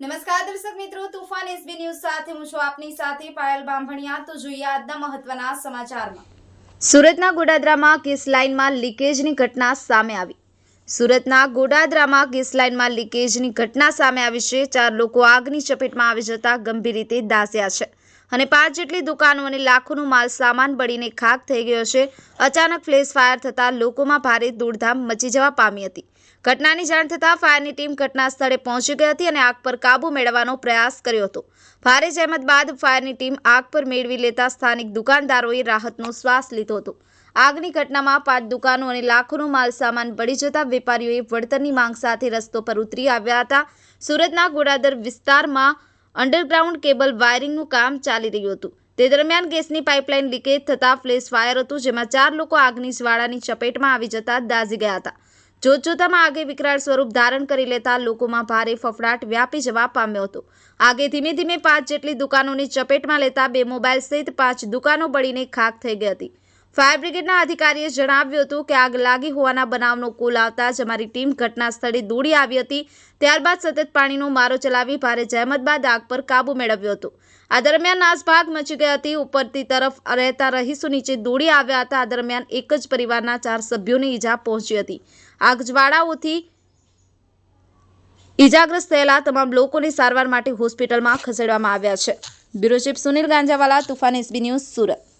નમસ્કાર દર્શક મિત્રો, તુફાન એસબી ન્યૂઝ સાથે હું છું આપની સાથે પાયલ બાંભણિયા. તો જોઈએ આજના મહત્વના સમાચારમાં. સુરતના ગોડાદરામાં ગેસ લાઇનમાં લીકેજની ઘટના સામે આવી. સુરતના ગોડાદરામાં ગેસ લાઇનમાં લીકેજની ઘટના સામે આવી છે. ચાર લોકો આગની ચપેટમાં આવી જતા ગંભીર રીતે દાઝ્યા છે. અને પાંચ જેટલી દુકાનો અને લાખોનો માલ સામાન બળીને ખાક થઈ ગયો છે. અચાનક ફ્લેશ ફાયર થતાં લોકોમાં ભારે દોડધામ મચી જવા પામી હતી. ઘટનાની જાણ થતાં ફાયરની ટીમ ઘટના સ્થળે પહોંચી ગઈ હતી અને આગ પર કાબૂ મેળવવાનો પ્રયાસ કર્યો હતો. ભારે જહેમત બાદ ફાયરની ટીમ આગ પર મેળવી લેતા સ્થાનિક દુકાનદારોએ રાહતનો શ્વાસ લીધો હતો. આગની ઘટનામાં પાંચ દુકાનો અને લાખોનો માલ સામાન બળી જતા વેપારીઓએ વળતરની માંગ સાથે રસ્તો પર ઉતરી આવ્યા હતા. સુરતના ગોડાદર વિસ્તારમાં અંડરગ્રાઉન્ડ કેબલ વાયરિંગનું કામ ચાલી રહ્યું હતું. તે દરમિયાન ગેસની પાઇપલાઇન લીકેજ થતાં ફ્લેશ ફાયર હતું, જેમાં ચાર લોકો આગની જ્વાળાની ચપેટમાં આવી જતા દાઝી ગયા હતા. જોતજોતામાં આગે વિકરાળ સ્વરૂપ ધારણ કરી લેતા લોકોમાં ભારે ફફડાટ વ્યાપી જવા પામ્યો હતો. આગે ધીમે ધીમે પાંચ જેટલી દુકાનોની ચપેટમાં લેતા બે મોબાઈલ સહિત પાંચ દુકાનો બળીને ખાક થઈ ગઈ હતી. ફાયર બ્રિગેડના અધિકારીએ જણાવ્યું હતું કે આગ લાગી હોવાના બનાવનો કોલ આવતા જ અમારી ટીમ ઘટના સ્થળે દોડી આવી હતી. ત્યારબાદ સતત પાણીનો મારો ચલાવી ભારે જહેમત બાદ આગ પર કાબૂ મેળવ્યો હતો. આ દરમિયાન નાસભાગ મચી ગઈ હતી. ઉપરથી તરફ રહેતા રહીશો નીચે દોડી આવ્યા હતા. આ દરમિયાન એક જ પરિવારના ચાર સભ્યોને ઈજા પહોંચી હતી. આગ જ્વાળાઓથી ઈજાગ્રસ્ત થયેલા તમામ લોકોને સારવાર માટે હોસ્પિટલમાં ખસેડવામાં આવ્યા છે. Bureau chief Sunil Ganjawala, Toofan SB news Surat.